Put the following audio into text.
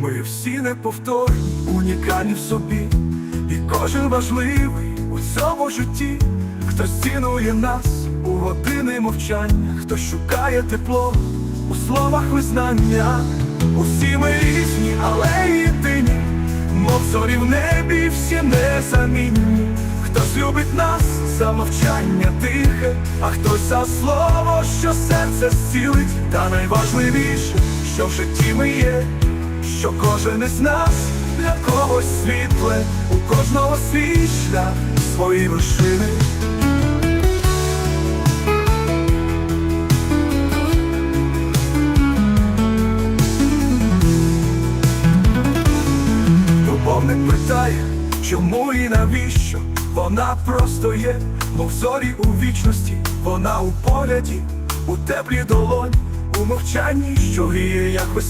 Ми всі неповторні, унікальні в собі, і кожен важливий у цьому житті. Хтось цінує нас у години мовчання, хтось шукає тепло у словах визнання. Усі ми різні, але єдині, мов зорі в небі, всі незамінні. Хтось любить нас за мовчання тихе, а хтось за слово, що серце зцілить. Та найважливіше, що в житті ми є, що кожен із нас для когось світле, у кожного свій шлях, свої вершини. Любовник питає, чому і навіщо вона просто є, мов зорі у вічності, вона у погляді, у теплій долоні, у мовчанні, що гріє, як весна.